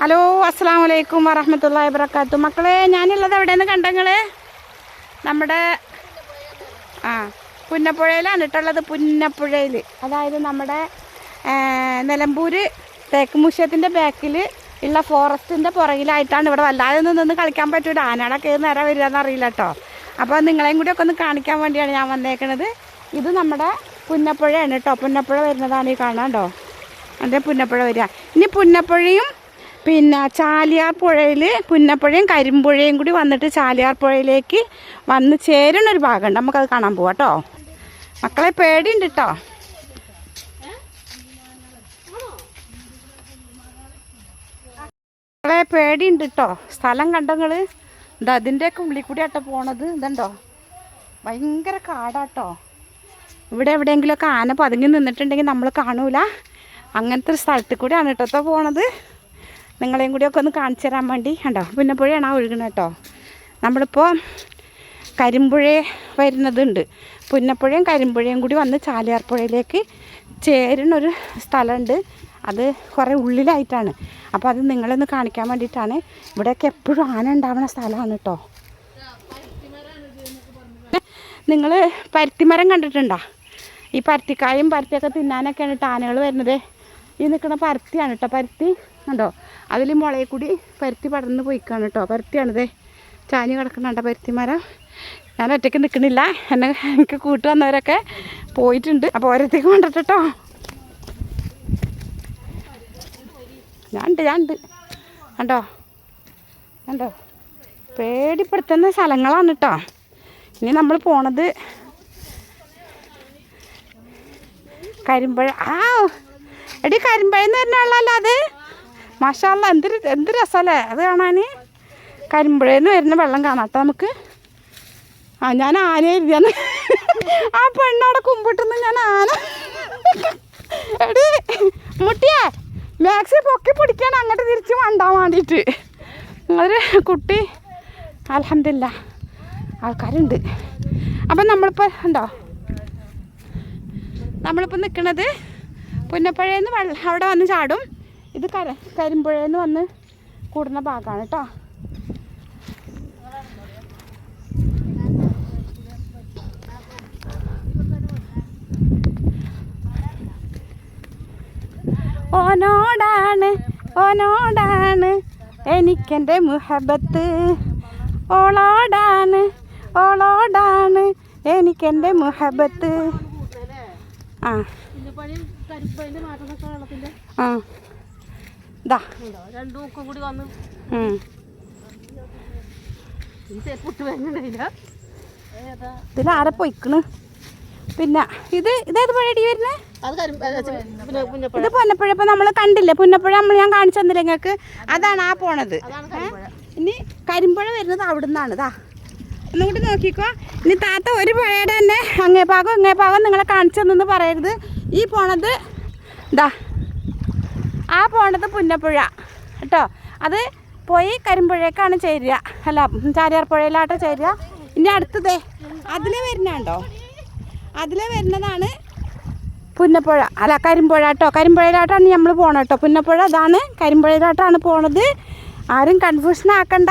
Hello അസ്സാം വലൈക്കും വറഹമത്തല്ലാ വബർക്കാത്തു മക്കളെ ഞാനുള്ളത് എവിടെയെന്ന് കണ്ടങ്ങൾ നമ്മുടെ ആ പുന്നപ്പുഴയിലാണ് ഇട്ടുള്ളത് പുന്നപ്പുഴയിൽ അതായത് നമ്മുടെ നിലമ്പൂര് തേക്ക് മുഷ്യത്തിന്റെ ബാക്കിൽ ഉള്ള ഫോറസ്റ്റിന്റെ പുറകിലായിട്ടാണ് ഇവിടെ വല്ലാതെ നിന്ന് കളിക്കാൻ പറ്റൂല. ആനകളൊക്കെ നേരം വരികയെന്ന് അറിയില്ല കേട്ടോ. അപ്പോൾ നിങ്ങളെയും കൂടി ഒക്കെ ഒന്ന് കാണിക്കാൻ വേണ്ടിയാണ് ഞാൻ വന്നേക്കണത്. ഇത് നമ്മുടെ പുന്നപ്പുഴയാണ് കേട്ടോ. പുന്നപ്പുഴ വരുന്നതാണ് ഈ കാണാൻ കേട്ടോ. അതെ പുന്നപ്പുഴ വരിക. ഇനി പുന്നപ്പുഴയും പിന്നെ ചാലിയാർ പുഴയിൽ പുന്നപ്പുഴയും കരിമ്പുഴയും കൂടി വന്നിട്ട് ചാലിയാർ പുഴയിലേക്ക് വന്ന് ചേരുന്ന ഒരു ഭാഗമുണ്ട്. നമുക്കത് കാണാൻ പോവാം കേട്ടോ. മക്കളെ പേടിയുണ്ട് കേട്ടോ മക്കളെ പേടിയുണ്ട് കേട്ടോ സ്ഥലം കണ്ടങ്ങൾ ഇത് അതിന്റെയൊക്കെ ഉള്ളിൽ കൂടി ആട്ടോ പോണത്. ഇതുണ്ടോ? ഭയങ്കര കാടാട്ടോ. ഇവിടെ എവിടെയെങ്കിലുമൊക്കെ ആന പതുങ്ങി നിന്നിട്ടുണ്ടെങ്കിൽ നമ്മൾ കാണൂല. അങ്ങനത്തെ ഒരു സ്ഥലത്ത് കൂടിയാണ് കേട്ടോ പോണത്. നിങ്ങളെയും കൂടിയൊക്കെ ഒന്ന് കാണിച്ചു തരാൻ വേണ്ടി കണ്ടോ? പുന്നപ്പുഴയാണ് ആ ഒഴുകുന്നത് കേട്ടോ. നമ്മളിപ്പോൾ കരിമ്പുഴ വരുന്നതുണ്ട്. പുന്നപ്പുഴയും കരിമ്പുഴയും കൂടി വന്ന് ചാലിയാർ പുഴയിലേക്ക് ചേരുന്നൊരു സ്ഥലമുണ്ട്. അത് കുറേ ഉള്ളിലായിട്ടാണ്. അപ്പോൾ അത് നിങ്ങളൊന്ന് കാണിക്കാൻ വേണ്ടിയിട്ടാണ്. ഇവിടെയൊക്കെ എപ്പോഴും ആന ഉണ്ടാവുന്ന സ്ഥലമാണ് കേട്ടോ. നിങ്ങൾ പരുത്തിമരം കണ്ടിട്ടുണ്ടോ? ഈ പരുത്തിക്കായും പരുത്തിയൊക്കെ തിന്നാനൊക്കെയാണ് കേട്ടോ ആനകൾ വരുന്നത്. ഈ നിൽക്കുന്ന പരുത്തിയാണ് കേട്ടോ പരുത്തി. കണ്ടോ അതിൽ മുളയെ കൂടി പരുത്തി പടർന്ന് പോയിക്കാണ് കേട്ടോ. പരുത്തിയാണിതേ ചാഞ്ഞ് കിടക്കുന്നുണ്ടോ പരുത്തിമരം? ഞാൻ ഒറ്റയ്ക്ക് നിൽക്കണില്ല എന്നെ എനിക്ക് കൂട്ട് വന്നവരൊക്കെ പോയിട്ടുണ്ട്. അപ്പോൾ ഓരോരുത്തേക്ക് കൊണ്ടിട്ടോ കേട്ടോ. ഞാനുണ്ട് ഉണ്ട് കണ്ടോ? കണ്ടോ? പേടിപ്പെടുത്തുന്ന സ്ഥലങ്ങളാണ് കേട്ടോ. ഇനി നമ്മൾ പോണത് കരിമ്പഴ ആ എടി കരിമ്പഴന്ന് വരുന്ന വെള്ളമല്ല അത്? മാഷാല്ല എന്ത് എന്ത് രസമല്ലേ അത് കാണാൻ കരിമ്പഴന്ന് വരുന്ന വെള്ളം കാണാട്ടോ നമുക്ക്. ആ ഞാൻ ആന എഴുതിയാണ്. ആ പെണ്ണവിടെ കുമ്പിട്ടുന്ന് ഞാൻ ആന എടി മുട്ടിയേ മാക്സി പൊക്കി പിടിക്കാൻ അങ്ങോട്ട് തിരിച്ച് മണ്ടാൻ വേണ്ടിയിട്ട്. ഒരു കുട്ടി. അലഹമില്ല ആൾക്കാരുണ്ട്. അപ്പം നമ്മളിപ്പോൾ ഉണ്ടോ? നമ്മളിപ്പോൾ നിൽക്കണത് പുന്നപ്പുഴയിൽ നിന്ന് അവിടെ വന്ന് ചാടും. ഇത് കര കരിമ്പുഴയിൽ നിന്ന് വന്ന് കൂടുന്ന ഭാഗമാണ് കേട്ടോ ഓനോടാണ് ഓനോടാണ് എനിക്കെന്റെ മുഹബത്ത്. ഓളോടാണ് ഓളോടാണ് എനിക്കെന്റെ മുഹബത്ത്. ആ. ആ. രണ്ടു മുക്കും കൂടി വന്ന്. ഇതിലാരെ പൊയ്ക്കണ് പിന്നെ ഇത് ഇതേത് പുഴയടി വരുന്നത് ഇത് പുന്നപ്പുഴ. ഇപ്പൊ നമ്മൾ കണ്ടില്ലേ പുന്നപ്പുഴ നമ്മൾ ഞാൻ കാണിച്ചു തന്നില്ല നിങ്ങൾക്ക് അതാണ് ആ പോണത്? ഇനി കരിമ്പുഴ വരുന്നത് അവിടെ നിന്നാണ് ഇതാ ഒന്നുകൂടി നോക്കിക്കോ. ഇനി താത്ത ഒരു പുഴയുടെ തന്നെ അങ്ങേ ഭാഗം ഇങ്ങേ ഭാഗം നിങ്ങളെ കാണിച്ചു തന്നെന്ന് പറയരുത്. ഈ പോണത് ഇതാ ആ പോണത് പുന്നപ്പുഴ. കേട്ടോ? അത് പോയി കരിമ്പുഴേക്കാണ് ചേരുക. അല്ല ചാരിയാർ പുഴയിലാട്ടോ ചേരുക. ഇനി അടുത്തതേ അതിലെ വരുന്നുണ്ടോ? അതിലെ വരുന്നതാണ് പുന്നപ്പുഴ. അല്ല കരിമ്പുഴ കേട്ടോ. കരിമ്പുഴയിലോട്ടാണ് നമ്മൾ പോണത് കേട്ടോ. പുന്നപ്പുഴ അതാണ് കരിമ്പുഴയിലോട്ടാണ് പോണത്. ആരും കൺഫ്യൂഷൻ ആക്കണ്ട.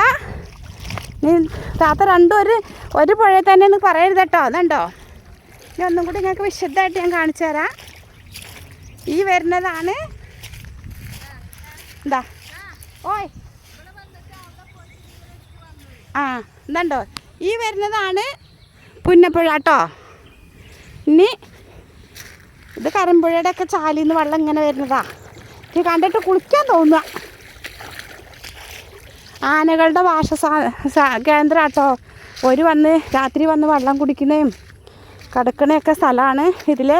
നീ താത്ത രണ്ടും ഒരു ഒരു പുഴയിൽ തന്നെ ഒന്ന് പറയരുത് കേട്ടോ. അതുണ്ടോ? ഇനി ഒന്നും കൂടി നിങ്ങൾക്ക് വിശദമായിട്ട് ഞാൻ കാണിച്ചു തരാം ഈ വരുന്നതാണ് എന്താ ഓയ്. ആ ഇതുണ്ടോ? ഈ വരുന്നതാണ് പുന്നപ്പുഴ കേട്ടോ ഇനി ഇത് കരമ്പുഴയുടെ ഒക്കെ ചാലിൽ നിന്ന് വെള്ളം ഇങ്ങനെ വരുന്നതാ. ഇത് കണ്ടിട്ട് കുളിക്കാൻ തോന്നുക ആനകളുടെ വാസ കേന്ദ്രം കേട്ടോ ഒരു വന്ന് രാത്രി വന്ന് വെള്ളം കുടിക്കുന്നതും കിടക്കണയൊക്കെ സ്ഥലമാണ്. ഇതിൽ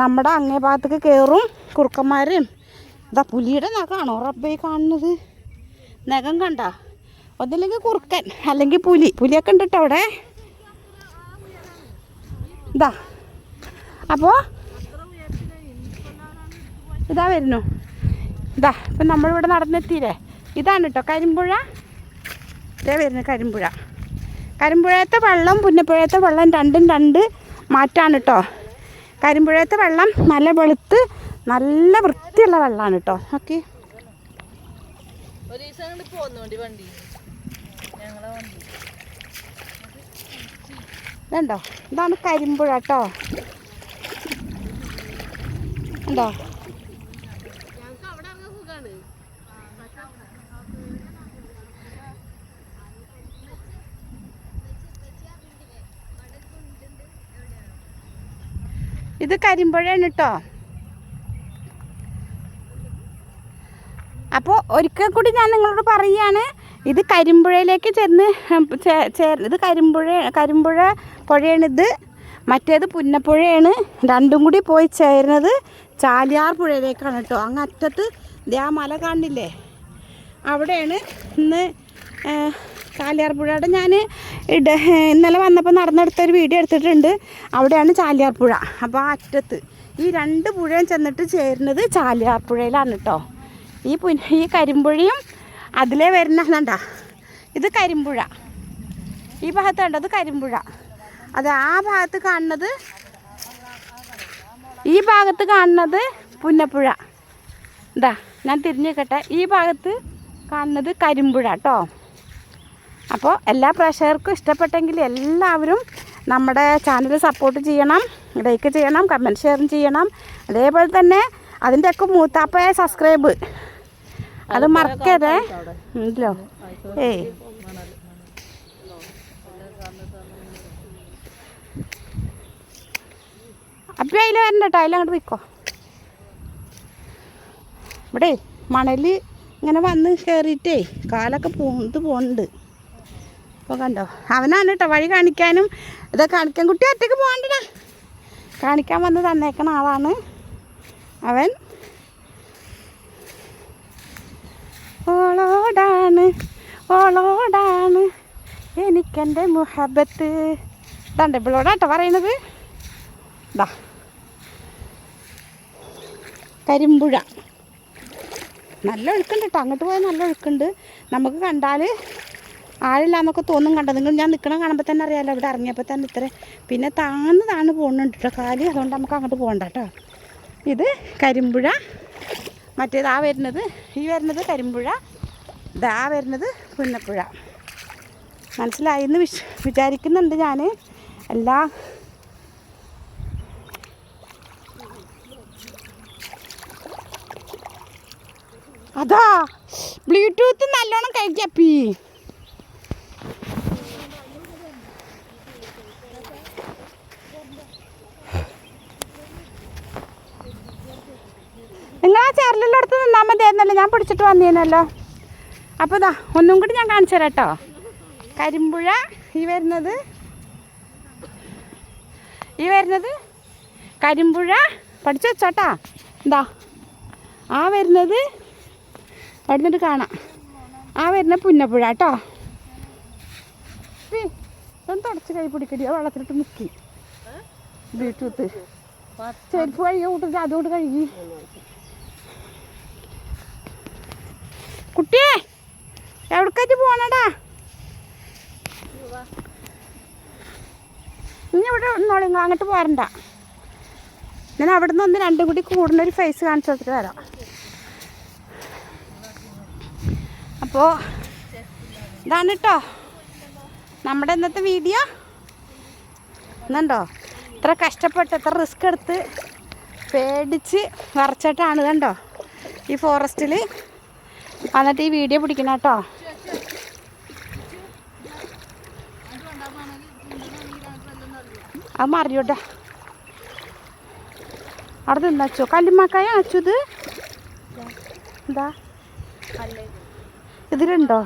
നമ്മുടെ അങ്ങേ ഭാഗത്തേക്ക് കയറും കുറുക്കന്മാരും ഇതാ പുലിയുടെ നഖാണോ? റബ്ബേ കാണുന്നത്. നഖം കണ്ട? ഒന്നില്ലെങ്കിൽ കുറുക്കൻ അല്ലെങ്കിൽ പുലി. പുലിയൊക്കെ ഉണ്ട് കേട്ടോ അവിടെ? ഇതാ അപ്പോൾ ഇതാ വരുന്നു. ഇതാ ഇപ്പം നമ്മളിവിടെ നടന്നെത്തിയില്ലേ? ഇതാണ് കേട്ടോ കരിമ്പുഴ. ഇതേ വരുന്നു കരിമ്പുഴ. കരിമ്പുഴത്തെ വെള്ളം പുന്നപ്പുഴത്തെ വെള്ളം രണ്ടും രണ്ട് മാറ്റാണ് കേട്ടോ കരിമ്പുഴത്തെ വെള്ളം നല്ല വെളുത്ത് നല്ല വൃത്തിയുള്ള വെള്ളമാണ് കേട്ടോ ഓക്കെ ഇതുണ്ടോ? ഇതാണ് കരിമ്പുഴ കേട്ടോ ഉണ്ടോ? ഇത് കരിമ്പുഴയാണ് കേട്ടോ അപ്പോൾ ഒരിക്കൽ കൂടി ഞാൻ നിങ്ങളോട് പറയുകയാണ് ഇത് കരിമ്പുഴയിലേക്ക് ചെന്ന് ഇത് കരിമ്പുഴ കരിമ്പുഴ പുഴയാണിത് മറ്റേത് പുന്നപ്പുഴയാണ്. രണ്ടും കൂടി പോയി ചേരുന്നത് ചാലിയാർ പുഴയിലേക്കാണ് കേട്ടോ. അങ്ങ് അറ്റത്ത് ആ മല കാണില്ലേ? അവിടെയാണ് ഇന്ന് ആ, ചാലിയാർ പുഴയുടെ ഞാൻ ഇട ഇന്നലെ വന്നപ്പോൾ നടന്നെടുത്തൊരു വീഡിയോ എടുത്തിട്ടുണ്ട്. അവിടെയാണ് ചാലിയാർ പുഴ. അപ്പോൾ ആ അറ്റത്ത് ഈ രണ്ട് പുഴയും ചെന്നിട്ട് ചേരുന്നത് ചാലിയാർ പുഴയിലാണ് കേട്ടോ. ഈ പുൻ ഈ കരിമ്പുഴയും അതിലേ വരുന്ന ഇത് കരിമ്പുഴ. ഈ ഭാഗത്ത് കണ്ടത് കരിമ്പുഴ. അത് ആ ഭാഗത്ത് കാണുന്നത് ഈ ഭാഗത്ത് കാണുന്നത് പുന്നപ്പുഴ. എന്താ ഞാൻ തിരിഞ്ഞേക്കട്ടെ. ഈ ഭാഗത്ത് കാണുന്നത് കരിമ്പുഴ കേട്ടോ അപ്പോൾ എല്ലാ പ്രേക്ഷകർക്കും ഇഷ്ടപ്പെട്ടെങ്കിൽ എല്ലാവരും നമ്മുടെ ചാനൽ സപ്പോർട്ട് ചെയ്യണം ലൈക്ക് ചെയ്യണം കമന്റ് ഷെയറും ചെയ്യണം. അതേപോലെ തന്നെ അതിന്റെയൊക്കെ മൂത്താപ്പയെ സബ്സ്ക്രൈബ് അത് മറക്കരുതേ. ഇല്ലോ. ഏയ്. അപ്പം അതിൽ വരണ്ട കേട്ടോ അതിലങ്ങോട്ട് പോയിക്കോ. ഇവിടെ മണൽ ഇങ്ങനെ വന്ന് കയറിയിട്ടേ കാലൊക്കെ പൂണ്ട് പോകുന്നുണ്ട് ഇപ്പോൾ കണ്ടോ? അവനാണ് കേട്ടോ വഴി കാണിക്കാനും ഇതൊക്കെ കാണിക്കാൻ. കുട്ടി ഒറ്റയ്ക്ക് പോകണ്ടടാ കാണിക്കാൻ വന്ന് തന്നേക്കണ ആളാണ് അവൻ. ഓളോടാണ് ഓളോടാണ്. എനിക്കെന്റെ മുഹബത്ത്. ഇതാണ്ട് ഇവളോടാട്ടോ പറയണത്. ഇതാ കരിമ്പുഴ. നല്ല ഒഴുക്കുണ്ട് കേട്ടോ അങ്ങോട്ട് പോയാൽ നല്ല ഒഴുക്കുണ്ട്. നമുക്ക് കണ്ടാൽ ആളില്ലാന്നൊക്കെ തോന്നും കണ്ടോ നിങ്ങൾ ഞാൻ നിൽക്കണ കാണുമ്പോൾ തന്നെ അറിയാമല്ലോ ഇവിടെ ഇറങ്ങിയപ്പോൾ തന്നെ ഇത്ര. പിന്നെ താന്ന് താന്ന് പോകുന്നുണ്ട് കേട്ടോ കാൽ. അതുകൊണ്ട് നമുക്ക് അങ്ങോട്ട് പോകണ്ട കേട്ടോ ഇത് കരിമ്പുഴ. മറ്റേത് ആ വരുന്നത് ഈ വരുന്നത് കരിമ്പുഴ ഇതാ വരുന്നത് പുന്നപ്പുഴ. മനസ്സിലായി എന്ന് വിശ് വിചാരിക്കുന്നുണ്ട് ഞാൻ എല്ലാ അതാ. ബ്ലൂടൂത്ത് നല്ലോണം കഴിക്കപ്പി നിങ്ങൾ ആ ചേരലിന്റെ അടുത്ത് നിന്നാൽ മതിയായിരുന്നല്ലോ ഞാൻ പിടിച്ചിട്ട് വന്നേനല്ലോ. അപ്പോൾ ഇതാ ഒന്നും കൂടി ഞാൻ കാണിച്ചു തരാം കേട്ടോ കരിമ്പുഴ ഈ വരുന്നത് ഈ വരുന്നത് കരിമ്പുഴ പഠിച്ചു വെച്ചോട്ടാ. എന്താ ആ വരുന്നത് പഠിച്ചിട്ട് കാണാം. ആ വരുന്ന പുന്നപ്പുഴ കേട്ടോ ഒന്ന് തുടച്ച് കൈ പിടിക്കടി? വെള്ളത്തിലിട്ട് മുക്കി. വീട്ടിലത്ത് ചെരുപ്പ് കഴുകി കൂട്ടിട്ട് അതുകൊണ്ട് കഴുകി. കുട്ടിയെ എവിടേക്കായിട്ട് പോണടാ? ഇനി ഇവിടെ ഒന്നോളി അങ്ങോട്ട് പോരണ്ട. ഞാൻ അവിടെ നിന്ന് ഒന്ന് രണ്ടും കൂടി കൂടുന്ന ഒരു ഫേസ് കാണിച്ചു കൊടുത്തിട്ട് വരാം. അപ്പോൾ ഇതാണ് കേട്ടോ നമ്മുടെ ഇന്നത്തെ വീഡിയോ എന്നുണ്ടോ ഇത്ര കഷ്ടപ്പെട്ട് ഇത്ര റിസ്ക് എടുത്ത് പേടിച്ച് വരച്ചിട്ടാണ് കണ്ടോ ഈ ഫോറസ്റ്റിൽ വന്നിട്ട് ഈ വീഡിയോ പിടിക്കണം കേട്ടോ. അത് മറിയോട്ടാ അവിടെ നിന്നച്ചോ കല്ലുമ്മക്കായ അച്ചു ഇത്. എന്താ? ഇതിലുണ്ടോ.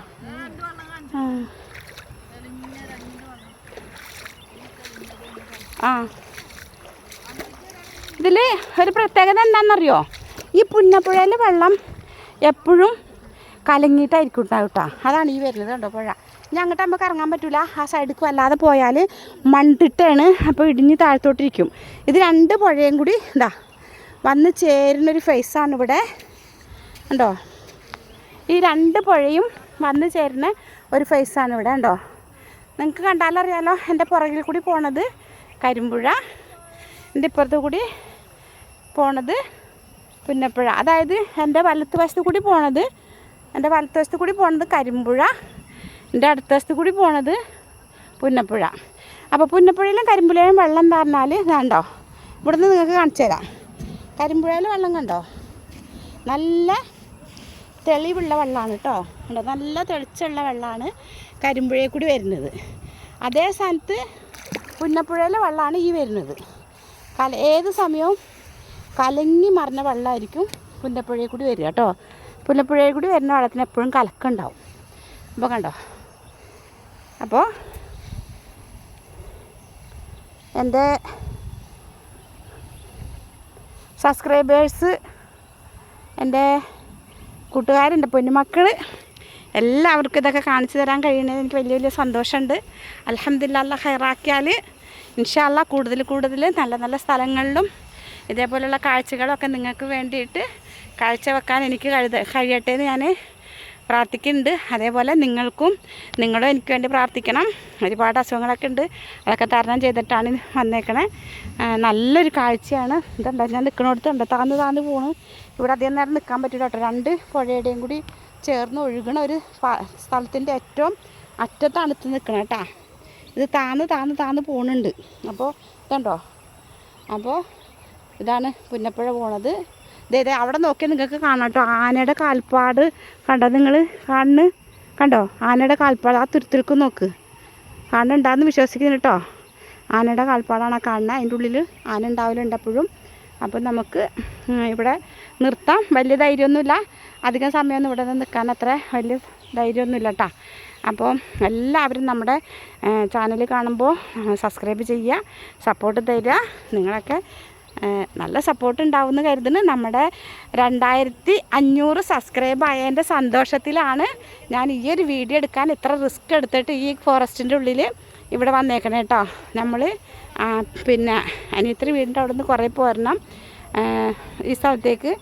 ആ. ഇതിൽ ഒരു പ്രത്യേകത എന്താണെന്നറിയോ ഈ പുന്നപ്പുഴയിലെ വെള്ളം എപ്പോഴും കലങ്ങിയിട്ടായിരിക്കും ഉണ്ടാവും കേട്ടോ. അതാണ് ഈ വരുന്നത് കണ്ടോ പുഴ. ഞങ്ങട്ട് നമുക്ക് ഇറങ്ങാൻ പറ്റില്ല ആ സൈഡിലേക്ക് വല്ലാതെ പോയാൽ മണ്ടിട്ടാണ് അപ്പോൾ ഇടിഞ്ഞ് താഴ്ത്തോട്ടിരിക്കും. ഇത് രണ്ട് പുഴയും കൂടി ഇതാ വന്ന് ചേരുന്നൊരു ഫേസാണ് ഇവിടെ. ഉണ്ടോ ഈ രണ്ട് പുഴയും വന്ന് ചേരുന്ന ഒരു ഫേസാണ് ഇവിടെ ഉണ്ടോ നിങ്ങൾക്ക് കണ്ടാലറിയാലോ എന്റെ പുറകിൽ കൂടി പോണത് കരിമ്പുഴ എന്റെ ഇപ്പുറത്ത് കൂടി പോണത് പുന്നപ്പുഴ. അതായത് എന്റെ വലത്ത് വശത്ത് കൂടി പോണത് എന്റെ വലത്തുവശത്ത് കൂടി പോണത് കരിമ്പുഴ എന്റെ അടുത്ത കൂടി പോണത് പുന്നപ്പുഴ. അപ്പോൾ പുന്നപ്പുഴയിലും കരിമ്പുഴയിലും വെള്ളം പറഞ്ഞാൽ ഇതാണ്ടോ ഇവിടുന്ന് നിങ്ങൾക്ക് കാണിച്ചു തരാം. കരിമ്പുഴയിൽ വെള്ളം കണ്ടോ? നല്ല തെളിവുള്ള വെള്ളമാണ് കേട്ടോ. കണ്ടോ? നല്ല തെളിച്ചുള്ള വെള്ളമാണ് കരിമ്പുഴയിൽ കൂടി വരുന്നത്. അതേ സ്ഥാനത്ത് പുന്നപ്പുഴയിലെ വെള്ളമാണ് ഈ വരുന്നത്. കല ഏത് സമയവും കലങ്ങി മറിഞ്ഞ വെള്ളമായിരിക്കും പുന്നപ്പുഴയിൽ കൂടി വരിക കേട്ടോ. പുന്നപ്പുഴയിൽ കൂടി വരുന്ന വെള്ളത്തിന് എപ്പോഴും കലക്കുണ്ടാവും. അപ്പോൾ കണ്ടോ? അപ്പോൾ എന്റെ സബ്സ്ക്രൈബേഴ്സ് എന്റെ കൂട്ടുകാരുണ്ട് പൊന്നുമക്കൾ എല്ലാവർക്കും ഇതൊക്കെ കാണിച്ചു തരാൻ കഴിയുന്നത് എനിക്ക് വലിയ വലിയ സന്തോഷമുണ്ട്. അലഹമ്മദില്ല ഹൈറാക്കിയാൽ ഇൻഷാല്ല കൂടുതൽ കൂടുതൽ നല്ല നല്ല സ്ഥലങ്ങളിലും ഇതേപോലെയുള്ള കാഴ്ചകളൊക്കെ നിങ്ങൾക്ക് വേണ്ടിയിട്ട് കാഴ്ച വെക്കാൻ എനിക്ക് കഴുത കഴിയട്ടെ എന്ന് ഞാൻ പ്രാർത്ഥിക്കുന്നുണ്ട്. അതേപോലെ നിങ്ങൾക്കും നിങ്ങളും എനിക്ക് വേണ്ടി പ്രാർത്ഥിക്കണം. ഒരുപാട് അസുഖങ്ങളൊക്കെ ഉണ്ട്. അതൊക്കെ തരണം ചെയ്തിട്ടാണ് വന്നേക്കണേ. നല്ലൊരു കാഴ്ചയാണ്. ഇതുണ്ടോ? ഞാൻ നിൽക്കണോടത്തുണ്ട് താന്ന് താന്ന് പോണു. ഇവിടെ അധികം നേരം നിൽക്കാൻ പറ്റില്ല കേട്ടോ. രണ്ട് പുഴയുടെയും കൂടി ചേർന്ന് ഒഴുകണ ഒരു സ്ഥലത്തിന്റെ ഏറ്റവും അറ്റത്താണ് ഇത് നിൽക്കണം കേട്ടോ. ഇത് താന്ന് താന്ന് താന്ന് പോണുണ്ട്. അപ്പോൾ ഇതുണ്ടോ? അപ്പോൾ ഇതാണ് പുന്നപ്പുഴ പോണത്. ദേ ദേ അവിടെ നോക്കിയാൽ നിങ്ങൾക്ക് കാണാം കേട്ടോ. ആനയുടെ കാൽപ്പാട് കണ്ടോ നിങ്ങൾ കാണുന്നു കണ്ടോ? ആനയുടെ കാൽപ്പാട്. ആ തുരുത്തിൽക്കും നോക്ക്. കാണുന്നുണ്ടാന്ന് വിശ്വസിക്കുന്നു കേട്ടോ. ആനയുടെ കാൽപ്പാടാണ് ആ കാണുന്നത് അതിന്റെ ഉള്ളിൽ ആന ഉണ്ടാവലുണ്ട് എപ്പോഴും അപ്പം നമുക്ക് ഇവിടെ നിർത്താം. വലിയ ധൈര്യമൊന്നുമില്ല. അധികം സമയമൊന്നും ഇവിടെ നിന്ന് നിൽക്കാൻ അത്ര വലിയ ധൈര്യമൊന്നുമില്ല കേട്ടോ. അപ്പോൾ എല്ലാവരും നമ്മുടെ ചാനൽ കാണുമ്പോൾ സബ്സ്ക്രൈബ് ചെയ്യുക സപ്പോർട്ട് തരിക. നിങ്ങളൊക്കെ നല്ല സപ്പോർട്ട് ഉണ്ടാവുമെന്ന് കരുതുന്നു. നമ്മുടെ രണ്ടായിരത്തി അഞ്ഞൂറ് സബ്സ്ക്രൈബ് ആയതിന്റെ സന്തോഷത്തിലാണ് ഞാൻ ഈ ഒരു വീഡിയോ എടുക്കാൻ ഇത്ര റിസ്ക് എടുത്തിട്ട് ഈ ഫോറസ്റ്റിന്റെ ഉള്ളിൽ ഇവിടെ വന്നേക്കണേ കേട്ടോ. നമ്മൾ പിന്നെ അനിയത്തിരി വീടിന്റെ അവിടെ നിന്ന് കുറേ പോരണം. ഈ സ്ഥലത്തേക്ക്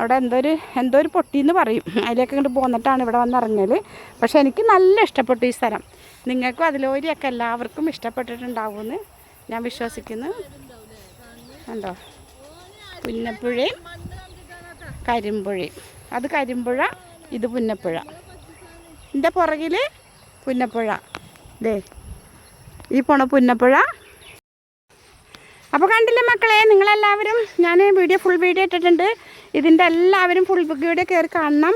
അവിടെ എന്തോ ഒരു എന്തോ ഒരു പൊട്ടിയെന്ന് പറയും. അതിലേക്ക് ഇങ്ങോട്ട് പോന്നിട്ടാണ് ഇവിടെ വന്നിറങ്ങിയത് പക്ഷേ എനിക്ക് നല്ല ഇഷ്ടപ്പെട്ടു ഈ സ്ഥലം. നിങ്ങൾക്കും അതിലോരിയൊക്കെ എല്ലാവർക്കും ഇഷ്ടപ്പെട്ടിട്ടുണ്ടാവുമെന്ന് ഞാൻ വിശ്വസിക്കുന്നു. കണ്ടോ? പുന്നപ്പുഴയും കരിമ്പുഴയും അത് കരിമ്പുഴ ഇത് പുന്നപ്പുഴ. എന്റെ പുറകിൽ പുന്നപ്പുഴ. ദേ ഈ പോണ പുന്നപ്പുഴ. അപ്പോൾ കണ്ടില്ലേ മക്കളെ നിങ്ങളെല്ലാവരും ഞാൻ വീഡിയോ ഫുൾ വീഡിയോ ഇട്ടിട്ടുണ്ട്. ഇതിന്റെ എല്ലാവരും ഫുൾ ബുക്ക് വീഡിയോ കയറി കാണണം.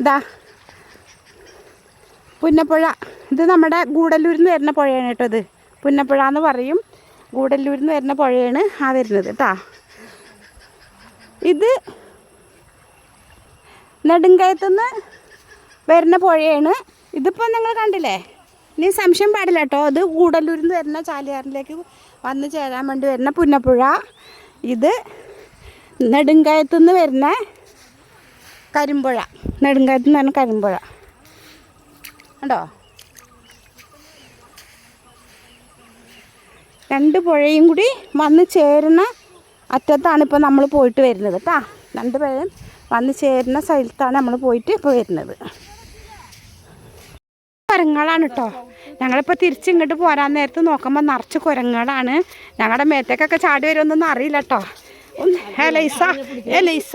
ഇതാ പുന്നപ്പുഴ. ഇത് നമ്മുടെ ഗൂഡല്ലൂരിൽ നിന്ന് വരുന്ന പുഴയാണ് കേട്ടോ ഇത്. പുന്നപ്പുഴ എന്ന് പറയും. ഗൂഡല്ലൂരിൽ നിന്ന് വരുന്ന പുഴയാണ് ആ വരുന്നത് കേട്ടാ ഇത് നെടുങ്കയത്തുനിന്ന് വരുന്ന പുഴയാണ്. ഇതിപ്പോൾ നിങ്ങൾ കണ്ടില്ലേ? ഇനി സംശയം പാടില്ല കേട്ടോ അത് ഗൂഡല്ലൂരിൽ നിന്ന് വരുന്ന ചാലിയാറിലേക്ക് വന്ന് ചേരാൻ വേണ്ടി വരുന്ന പുന്നപ്പുഴ. ഇത് നെടുങ്കയത്തുനിന്ന് വരുന്ന കരിമ്പുഴ. നെടുങ്കയത്തുനിന്ന് വരുന്ന കരിമ്പുഴ. കണ്ടോ? രണ്ട് പുഴയും കൂടി വന്ന് ചേരുന്ന അറ്റത്താണ് ഇപ്പോൾ നമ്മൾ പോയിട്ട് വരുന്നത് കേട്ടോ രണ്ട് പുഴയും വന്ന് ചേരുന്ന സ്ഥലത്താണ് നമ്മൾ പോയിട്ട് ഇപ്പോൾ വരുന്നത്. കുരങ്ങളാണ് കേട്ടോ ഞങ്ങളിപ്പോൾ തിരിച്ച് ഇങ്ങോട്ട് പോരാൻ നേരത്ത് നോക്കുമ്പോൾ നിറച്ച് കുരങ്ങളാണ് ഞങ്ങളുടെ മേത്തേക്കൊക്കെ ചാടി വരുമെന്നൊന്നും അറിയില്ല കേട്ടോ ഒന്ന് ഏ ലൈസ ഏ ലൈസ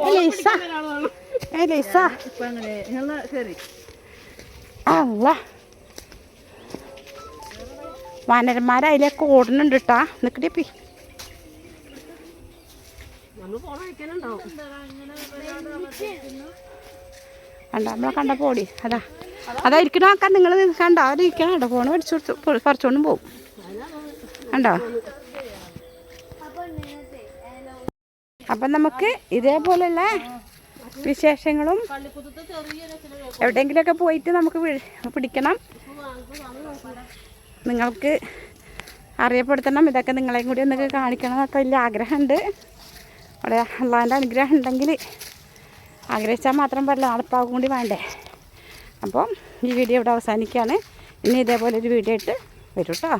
ഏ ലൈസ ഏ ലൈസ. അല്ല വാനരന്മാർ അതിലേക്ക് ഓടുന്നുണ്ട് കേട്ടാ നിക്കടിപ്പി കണ്ട നമ്മളെ കണ്ട പോടി അതാ. അതാ ഇരിക്കണ നോക്കാൻ നിങ്ങൾ കണ്ട അവരിക്കണം കേട്ടോ. ഫോണ് പഠിച്ചു കൊടുത്ത് പറിച്ചോണ്ടും പോവും. കണ്ടോ? അപ്പം നമുക്ക് ഇതേപോലെയുള്ള വിശേഷങ്ങളും എവിടെയെങ്കിലുമൊക്കെ പോയിട്ട് നമുക്ക് പിടിക്കണം. നിങ്ങൾക്ക് അറിയപ്പെടുത്തണം. ഇതൊക്കെ നിങ്ങളെയും കൂടി ഒന്ന് കാണിക്കണം എന്നൊക്കെ വലിയ ആഗ്രഹമുണ്ട്. അവിടെ അള്ളാന്റെ അനുഗ്രഹം ഉണ്ടെങ്കിൽ ആഗ്രഹിച്ചാൽ മാത്രം പറ്റില്ല. നടപ്പാവും കൂടി വേണ്ടേ. അപ്പം ഈ വീഡിയോ ഇവിടെ അവസാനിക്കുകയാണ്. ഇനി ഇതേപോലെ ഒരു വീഡിയോ ഇട്ട് വരും കേട്ടോ